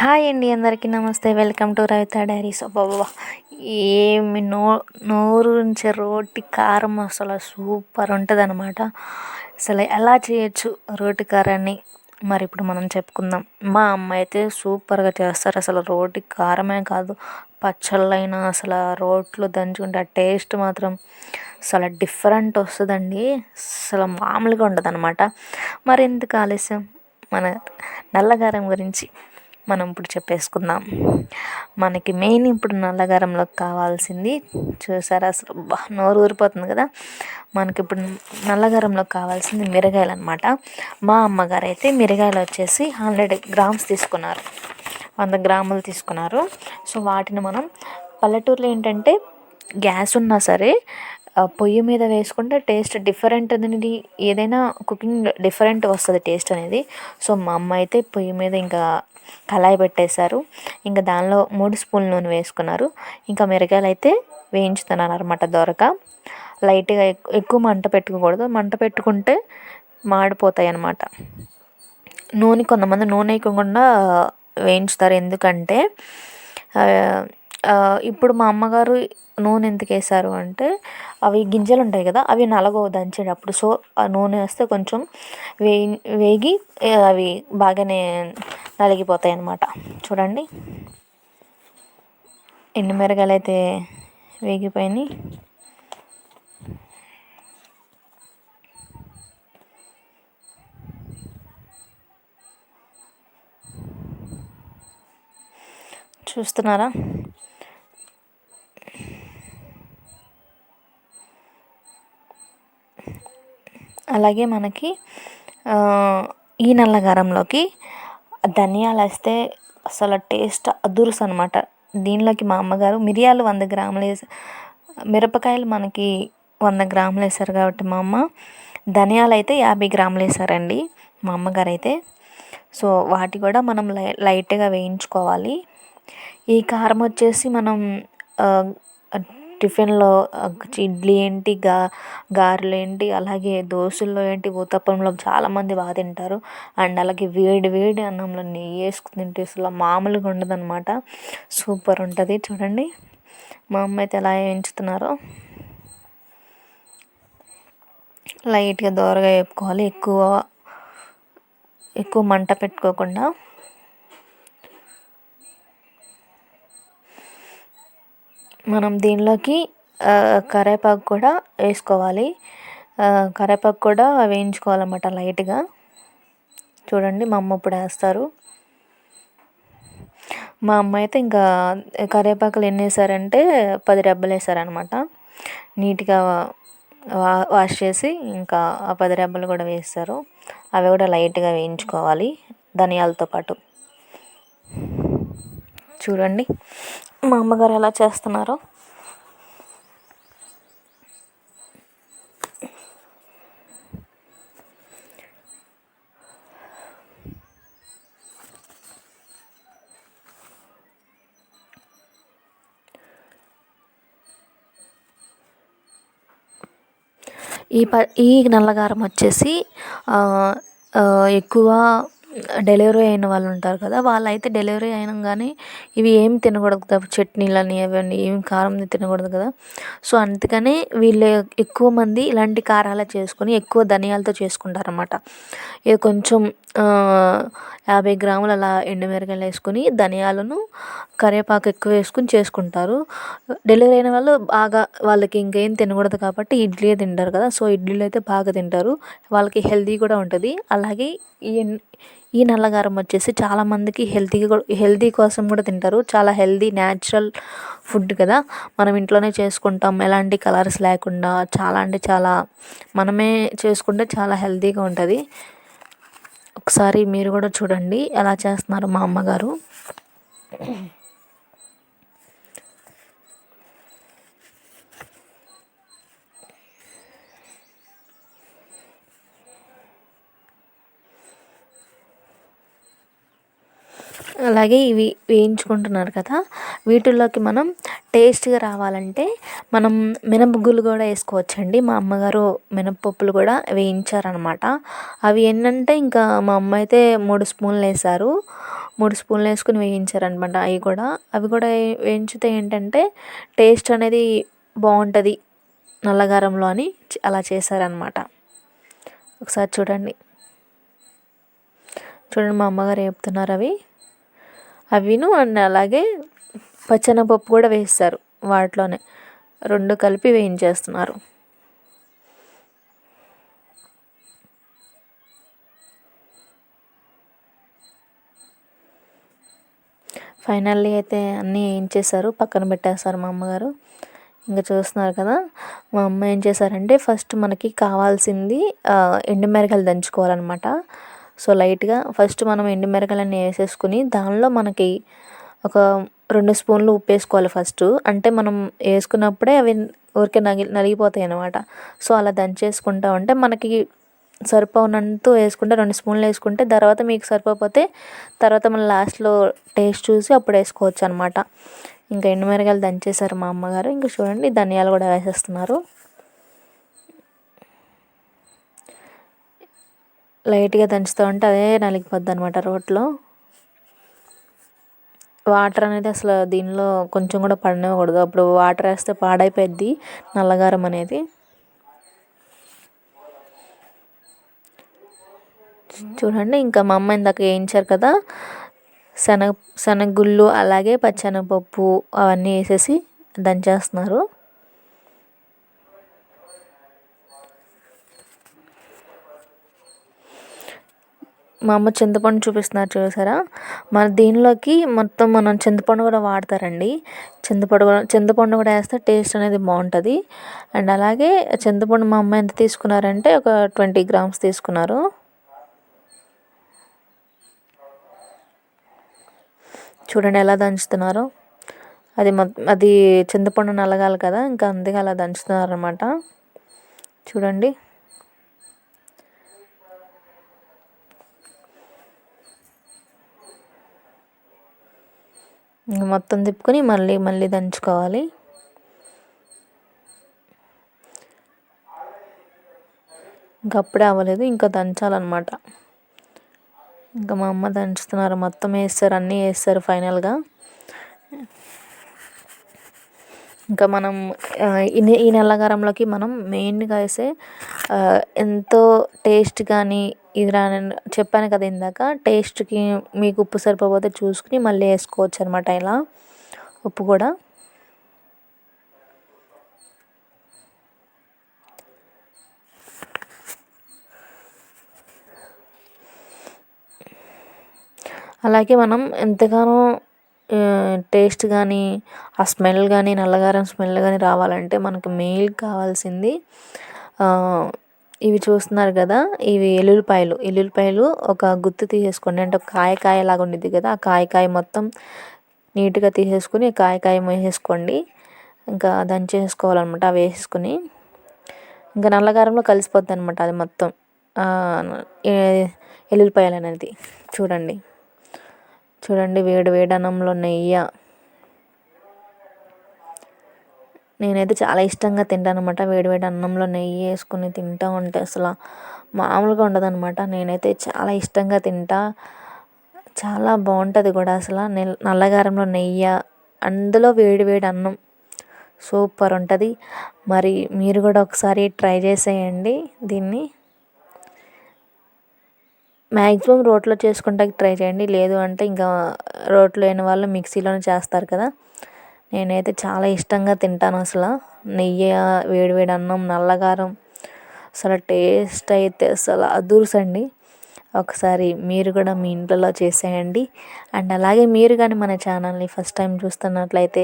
Hi అండి అందరికీ నమస్తే. Welcome to Ravita Diaries. అబ్బాబా ఏమి నో నోరు నుంచి రోటి కారం అసలు సూపర్ ఉంటుంది అనమాట అసలు ఎలా చేయొచ్చు రోటి కారాన్ని? మరి ఇప్పుడు మనం చెప్పుకుందాం. మా అమ్మ అయితే సూపర్గా చేస్తారు. అసలు రోటి కారమే కాదు పచ్చళ్ళైనా అసలు రోట్లో దంచుకుంటే ఆ టేస్ట్ మాత్రం అసలు డిఫరెంట్ వస్తుందండి. అసలు మామూలుగా ఉండదు అనమాట మరి ఎందుకు ఆలస్యం? మన నల్లగారం గురించి. మనం ఇప్పుడు చెప్పేసుకుందాం. మనకి మెయిన్ ఇప్పుడు నల్లగారంలోకి కావాల్సింది చూసారా అసలు నోరు ఊరిపోతుంది కదా. మనకి ఇప్పుడు నల్లగారంలోకి కావాల్సింది మిరగాయలు అనమాట మా అమ్మగారు అయితే మిరగాయలు వచ్చేసి హండ్రెడ్ గ్రామ్స్ తీసుకున్నారు. వంద గ్రాములు తీసుకున్నారు. సో వాటిని మనం పల్లెటూరులో ఏంటంటే గ్యాస్ ఉన్నా సరే పొయ్యి మీద వేసుకుంటే టేస్ట్ డిఫరెంట్ అనేది ఏదైనా కుకింగ్ డిఫరెంట్ వస్తుంది టేస్ట్ అనేది. సో మా అమ్మ అయితే పొయ్యి మీద ఇంకా కళాయి పెట్టేశారు. ఇంకా దానిలో మూడు స్పూన్ల నూనె వేసుకున్నారు. ఇంకా మిరగాయలు అయితే వేయించుతున్నాను అనమాట దొరక. లైట్గా ఎక్కువ మంట పెట్టుకోకూడదు. మంట పెట్టుకుంటే మాడిపోతాయి అన్నమాట నూనె కొంతమంది నూనె వేయకుండా వేయించుతారు. ఎందుకంటే ఇప్పుడు మా అమ్మగారు నూనె ఎందుకు వేసారు అంటే అవి గింజలు ఉంటాయి కదా అవి నలగవు దంచేటప్పుడు. సో ఆ నూనె వేస్తే కొంచెం వేయి వేగి అవి బాగానే నలిగిపోతాయి అన్నమాట చూడండి ఎండుమిరగాయలు అయితే వేగిపోయినాయి. చూస్తున్నారా? అలాగే మనకి ఈ నల్లగారంలోకి ధనియాలు వేస్తే అసలు టేస్ట్ అదురుసు అనమాట దీనిలోకి మా అమ్మగారు మిరియాలు వంద గ్రాములు వేసి మిరపకాయలు మనకి వంద గ్రాములు వేశారు కాబట్టి మా అమ్మ ధనియాలు అయితే యాభై గ్రాములు వేసారండి మా అమ్మగారు అయితే సో వాటి కూడా మనం లై లైట్గా వేయించుకోవాలి. ఈ కారం వచ్చేసి మనం టిఫిన్లో ఇడ్లీ ఏంటి గా గారెలు ఏంటి అలాగే దోశల్లో ఏంటి ఊతప్పంలో చాలామంది బాగా తింటారు. అండ్ అలాగే వేడి వేడి అన్నంలో నెయ్యి వేసుకుని తింటే అసలు మామూలుగా ఉండదు అనమాట సూపర్ ఉంటుంది. చూడండి మా అమ్మ అయితే ఎలా వేయించుతున్నారో లైట్గా దోరగా వేపుకోవాలి. ఎక్కువ ఎక్కువ మంట పెట్టుకోకుండా. మనం దీనిలోకి కరివేపాకు కూడా వేసుకోవాలి. కరివేపాకు కూడా వేయించుకోవాలన్నమాట లైట్గా. చూడండి మా అమ్మ ఇప్పుడు వేస్తారు. మా అమ్మ అయితే ఇంకా కరివేపాకులు ఎన్ని వేసారంటే పది రెబ్బలు వేసారనమాట నీట్గా వా వాష్ చేసి ఇంకా ఆ పది రెబ్బలు కూడా వేస్తారు. అవి కూడా లైట్గా వేయించుకోవాలి ధనియాలతో పాటు. చూడండి. మా అమ్మగారు ఎలా చేస్తున్నారో. ఈ ప ఈ నల్లగారం వచ్చేసి ఎక్కువ డెలివరీ అయిన వాళ్ళు ఉంటారు కదా వాళ్ళైతే డెలివరీ అయినంగానే ఇవి ఏం తినకూడదు కదా చట్నీలని అవన్నీ ఏం కారం తినకూడదు కదా. సో అందుకనే వీళ్ళు ఎక్కువ మంది ఇలాంటి కారాలు చేసుకొని ఎక్కువ ధనియాలతో చేసుకుంటారు అనమాట ఇది కొంచెం యాభై గ్రాములు అలా ఎండుమిరకాయలు వేసుకొని ధనియాలను కరివేపాకు ఎక్కువ వేసుకొని చేసుకుంటారు. డెలివరీ అయిన వాళ్ళు బాగా వాళ్ళకి ఇంకేం తినకూడదు కాబట్టి ఇడ్లీ తింటారు కదా సో ఇడ్లీలు అయితే బాగా తింటారు. వాళ్ళకి హెల్తీ కూడా ఉంటుంది. అలాగే ఈ ఈ నల్లగారం వచ్చేసి చాలామందికి హెల్తీగా హెల్తీ కోసం కూడా తింటారు. చాలా హెల్తీ న్యాచురల్ ఫుడ్ కదా. మనం ఇంట్లోనే చేసుకుంటాం. ఎలాంటి కలర్స్ లేకుండా చాలా అంటే చాలా మనమే చేసుకుంటే చాలా హెల్తీగా ఉంటుంది. ఒకసారి మీరు కూడా చూడండి ఎలా చేస్తున్నారు మా అమ్మగారు. అలాగే ఇవి వేయించుకుంటున్నారు కదా వీటిల్లోకి మనం టేస్ట్గా రావాలంటే మనం మినపగుళ్ళు కూడా వేసుకోవచ్చండి. మా అమ్మగారు మినపప్పులు కూడా వేయించారనమాట. అవి ఏంటంటే ఇంకా మా అమ్మ అయితే మూడు స్పూన్లు వేశారు. మూడు స్పూన్లు వేసుకుని వేయించారనమాట అవి కూడా. అవి కూడా వేయించితే ఏంటంటే టేస్ట్ అనేది బాగుంటుంది నల్లగారంలో అని అలా చేశారనమాట. ఒకసారి చూడండి. చూడండి మా అమ్మగారు వేపుతున్నారు అవి. అవిను అండ్ అలాగే పచ్చెనపప్పు కూడా వేస్తారు వాటిలోనే. రెండు కలిపి వేయించేస్తున్నారు. ఫైనల్లీ అయితే అన్నీ వేయించేశారు. పక్కన పెట్టేస్తారు మా అమ్మగారు. ఇంకా చూస్తున్నారు కదా మా అమ్మ ఏం చేశారంటే ఫస్ట్ మనకి కావాల్సింది ఎండుమిరకాయలు దంచుకోవాలన్నమాట. సో లైట్గా ఫస్ట్ మనం ఎండుమిరకాయలన్నీ వేసేసుకుని దానిలో మనకి ఒక రెండు స్పూన్లు ఉప్పు వేసుకోవాలి ఫస్ట్. అంటే మనం వేసుకున్నప్పుడే అవి ఊరికే నగి నలిగిపోతాయి అన్నమాట. సో అలా దంచేసుకుంటా. ఉంటే మనకి సరిపోనంత వేసుకుంటే రెండు స్పూన్లు వేసుకుంటే తర్వాత మీకు సరిపోతే తర్వాత మన లాస్ట్లో టేస్ట్ చూసి అప్పుడు వేసుకోవచ్చు అనమాట ఇంకా ఎండుమిరకాయలు దంచేసారు మా అమ్మగారు. ఇంకా చూడండి ధనియాలు కూడా వేసేస్తున్నారు. లైట్గా దంచుతూ ఉంటే అదే నలిగిపోద్ది అనమాట రోట్లో వాటర్ అనేది అసలు దీనిలో కొంచెం కూడా పడనివ్వకూడదు. అప్పుడు వాటర్ వేస్తే పాడైపోద్ది నల్లగారం అనేది. చూడండి ఇంకా మా అమ్మ ఇందాక వేయించారు కదా శనగ శనగగుళ్ళు అలాగే పచ్చెనగపప్పు అవన్నీ వేసేసి దంచేస్తున్నారు. మా అమ్మ చింతపండు చూపిస్తున్నారు చూసారా? మన దీనిలోకి మొత్తం మనం చింతపండు కూడా వాడతారండి. చింతపండు చింతపండు కూడా వేస్తే టేస్ట్ అనేది బాగుంటుంది. అండ్ అలాగే చింతపండు మా అమ్మ ఎంత తీసుకున్నారంటే ఒక ట్వంటీ గ్రామ్స్ తీసుకున్నారు. చూడండి ఎలా దంచుతున్నారు. అది అది చింతపండు నలగాలి కదా ఇంకా అందుకే అలా దంచుతున్నారు అనమాట చూడండి. మొత్తం తిప్పుకొని మళ్ళీ మళ్ళీ దంచుకోవాలి. ఇంకా అప్పుడే అవ్వలేదు ఇంకా దంచాలన్నమాట. ఇంకా మా అమ్మ దంచుతున్నారు మొత్తం వేస్తారు అన్నీ వేస్తారు ఫైనల్గా. ఇంకా మనం ఈ నల్లగారంలోకి మనం మెయిన్గా వేసే ఎంతో టేస్ట్ కానీ ఇది నేను చెప్పాను కదా ఇందాక. టేస్ట్కి మీకు ఉప్పు సరిపోతే చూసుకుని మళ్ళీ వేసుకోవచ్చు అనమాట ఇలా. ఉప్పు కూడా. అలాగే మనం ఎంతగానో టేస్ట్ కానీ ఆ స్మెల్ కానీ నల్లగారం స్మెల్ కానీ రావాలంటే మనకు మెయిన్ కావాల్సింది. ఇవి చూస్తున్నారు కదా ఇవి ఎల్లుల్లిపాయలు. ఎల్లుల్లిపాయలు ఒక గుత్తు తీసేసుకోండి. అంటే ఒక కాయ కాయ లాగా ఉండిద్ది కదా ఆ కాయ కాయ మొత్తం నీట్గా తీసేసుకుని కాయ కాయ వేసేసుకోండి. ఇంకా దంచేసుకోవాలన్నమాట అవి వేసేసుకుని. ఇంకా నల్లగారంలో కలిసిపోద్ది అనమాట అది మొత్తం. ఎల్లుల్లిపాయలు అనేది. చూడండి. చూడండి వేడి వేడి అన్నంలో నెయ్యి నేనైతే చాలా ఇష్టంగా తింటాను అనమాట వేడివేడి అన్నంలో నెయ్యి వేసుకుని తింటా ఉంటే అసలు మామూలుగా ఉండదు అనమాట నేనైతే చాలా ఇష్టంగా తింటా. చాలా బాగుంటుంది కూడా అసలు. నల్లగారంలో నెయ్యి అందులో వేడివేడి అన్నం సూపర్ ఉంటుంది. మరి మీరు కూడా ఒకసారి ట్రై చేసేయండి దీన్ని. మ్యాక్సిమం రోట్లో చేసుకుంటానికి ట్రై చేయండి. లేదు అంటే ఇంకా రోట్లో లేని వాళ్ళు మిక్సీలోనే చేస్తారు కదా. నేనైతే చాలా ఇష్టంగా తింటాను అసలు. నెయ్యి వేడివేడి అన్నం నల్లగారం. అసలు టేస్ట్ అయితే అసలు అదుర్సండి. ఒకసారి మీరు కూడా మీ ఇంట్లో చేసేయండి. అండ్ అలాగే మీరు కానీ మన ఛానల్ని ఫస్ట్ టైం చూస్తున్నట్లయితే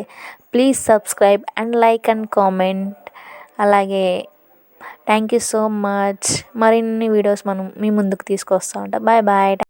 please subscribe and like and comment. అలాగే థ్యాంక్ యూ సో మచ్. మరిన్ని వీడియోస్ మనం మీ ముందుకు తీసుకొస్తా ఉంటాం. Bye bye.